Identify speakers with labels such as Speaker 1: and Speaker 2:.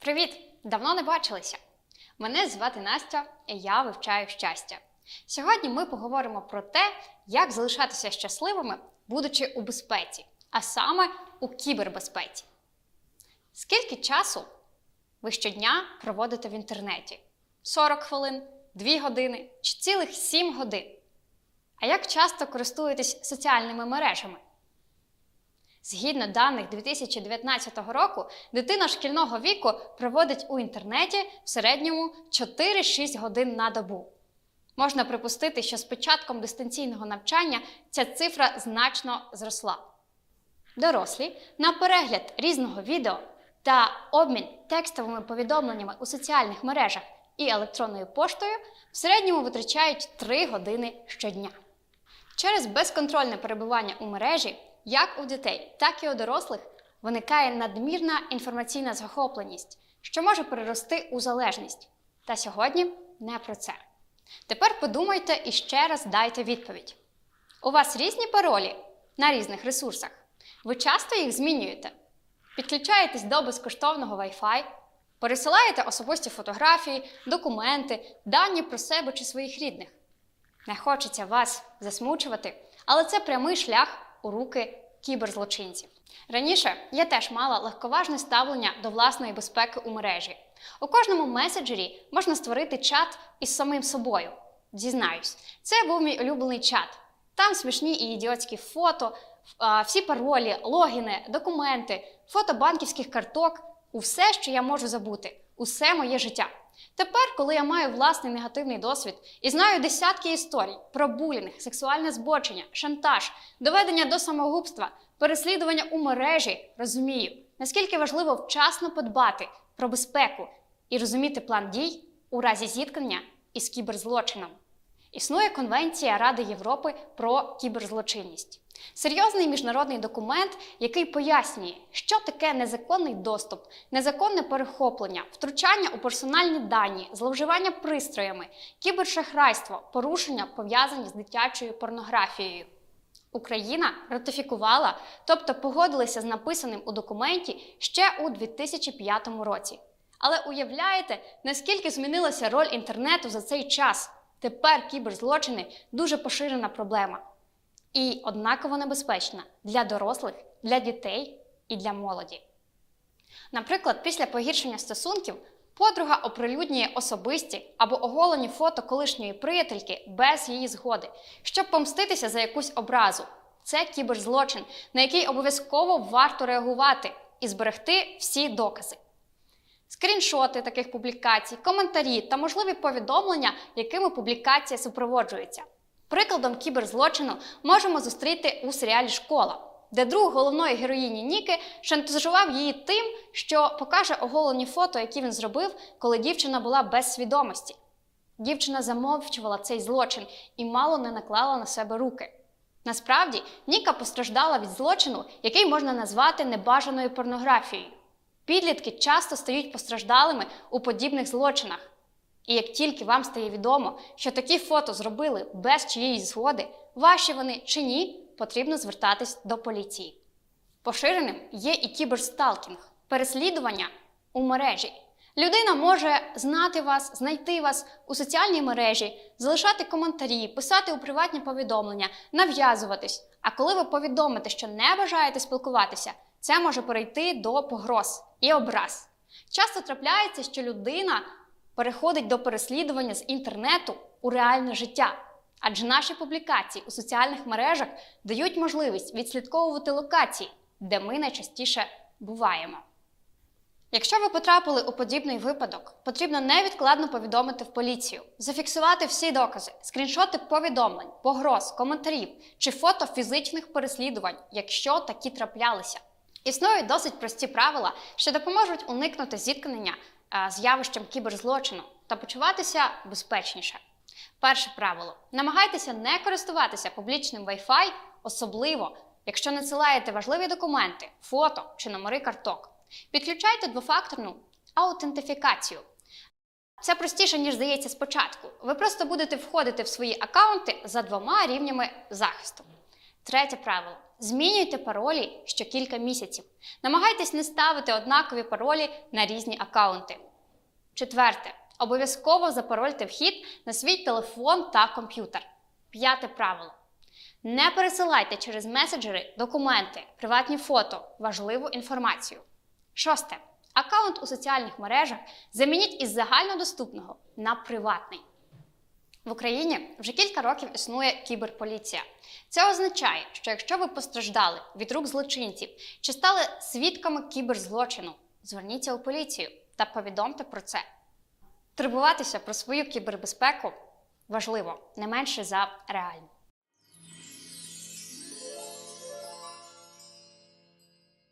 Speaker 1: Привіт! Давно не бачилися. Мене звати Настя, і я вивчаю щастя. Сьогодні ми поговоримо про те, як залишатися щасливими, будучи у безпеці, а саме у кібербезпеці. Скільки часу ви щодня проводите в інтернеті? 40 хвилин, 2 години чи цілих 7 годин? А як часто користуєтесь соціальними мережами? Згідно даних 2019 року, дитина шкільного віку проводить у інтернеті в середньому 4-6 годин на добу. Можна припустити, що з початком дистанційного навчання ця цифра значно зросла. Дорослі на перегляд різного відео та обмін текстовими повідомленнями у соціальних мережах і електронною поштою в середньому витрачають 3 години щодня. Через безконтрольне перебування у мережі, як у дітей, так і у дорослих, виникає надмірна інформаційна захопленість, що може перерости у залежність. Та сьогодні не про це. Тепер подумайте і ще раз дайте відповідь. У вас різні паролі на різних ресурсах. Ви часто їх змінюєте? Підключаєтесь до безкоштовного Wi-Fi, пересилаєте особисті фотографії, документи, дані про себе чи своїх рідних. Не хочеться вас засмучувати, але це прямий шлях у руки кіберзлочинців. Раніше я теж мала легковажне ставлення до власної безпеки у мережі. У кожному меседжері можна створити чат із самим собою. Дізнаюсь, це був мій улюблений чат. Там смішні і ідіотські фото, всі паролі, логіни, документи, фото банківських карток, усе, що я можу забути, усе моє життя. Тепер, коли я маю власний негативний досвід і знаю десятки історій про булінг, сексуальне збочення, шантаж, доведення до самогубства, переслідування у мережі, розумію, наскільки важливо вчасно подбати про безпеку і розуміти план дій у разі зіткнення із кіберзлочином. Існує Конвенція Ради Європи про кіберзлочинність. Серйозний міжнародний документ, який пояснює, що таке незаконний доступ, незаконне перехоплення, втручання у персональні дані, зловживання пристроями, кібершахрайство, порушення пов'язані з дитячою порнографією. Україна ратифікувала, тобто погодилася з написаним у документі ще у 2005 році. Але уявляєте, наскільки змінилася роль інтернету за цей час? Тепер кіберзлочини дуже поширена проблема і однаково небезпечна для дорослих, для дітей і для молоді. Наприклад, після погіршення стосунків подруга оприлюднює особисті або оголені фото колишньої приятельки без її згоди, щоб помститися за якусь образу. Це кіберзлочин, на який обов'язково варто реагувати і зберегти всі докази. Скріншоти таких публікацій, коментарі та можливі повідомлення, якими публікація супроводжується. Прикладом кіберзлочину можемо зустріти у серіалі Школа, де друг головної героїні Ніки шантажував її тим, що покаже оголені фото, які він зробив, коли дівчина була без свідомості. Дівчина замовчувала цей злочин і мало не наклала на себе руки. Насправді, Ніка постраждала від злочину, який можна назвати небажаною порнографією. Підлітки часто стають постраждалими у подібних злочинах. І як тільки вам стає відомо, що такі фото зробили без чиєїсь згоди, ваші вони чи ні, потрібно звертатись до поліції. Поширеним є і кіберсталкінг переслідування у мережі. Людина може знати вас, знайти вас у соціальній мережі, залишати коментарі, писати у приватні повідомлення, нав'язуватись. А коли ви повідомите, що не бажаєте спілкуватися, це може перейти до погроз і образ. Часто трапляється, що людина переходить до переслідування з інтернету у реальне життя. Адже наші публікації у соціальних мережах дають можливість відслідковувати локації, де ми найчастіше буваємо. Якщо ви потрапили у подібний випадок, потрібно невідкладно повідомити в поліцію, зафіксувати всі докази, скріншоти повідомлень, погроз, коментарів чи фото фізичних переслідувань, якщо такі траплялися. Існують досить прості правила, що допоможуть уникнути зіткнення з явищем кіберзлочину та почуватися безпечніше. Перше правило: намагайтеся не користуватися публічним Wi-Fi, особливо, якщо надсилаєте важливі документи, фото чи номери карток. Підключайте двофакторну аутентифікацію. Це простіше, ніж здається спочатку. Ви просто будете входити в свої аккаунти за двома рівнями захисту. Третє правило: Змінюйте паролі що кілька місяців. Намагайтесь не ставити однакові паролі на різні аккаунти. Четверте. Обов'язково запарольте вхід на свій телефон та комп'ютер. П'яте правило. Не пересилайте через меседжери документи, приватні фото, важливу інформацію. Шосте. Аккаунт у соціальних мережах замініть із загальнодоступного на приватний. В Україні вже кілька років існує кіберполіція. Це означає, що якщо ви постраждали від рук злочинців чи стали свідками кіберзлочину, зверніться у поліцію та повідомте про це. Турбуватися про свою кібербезпеку важливо не менше за реальну.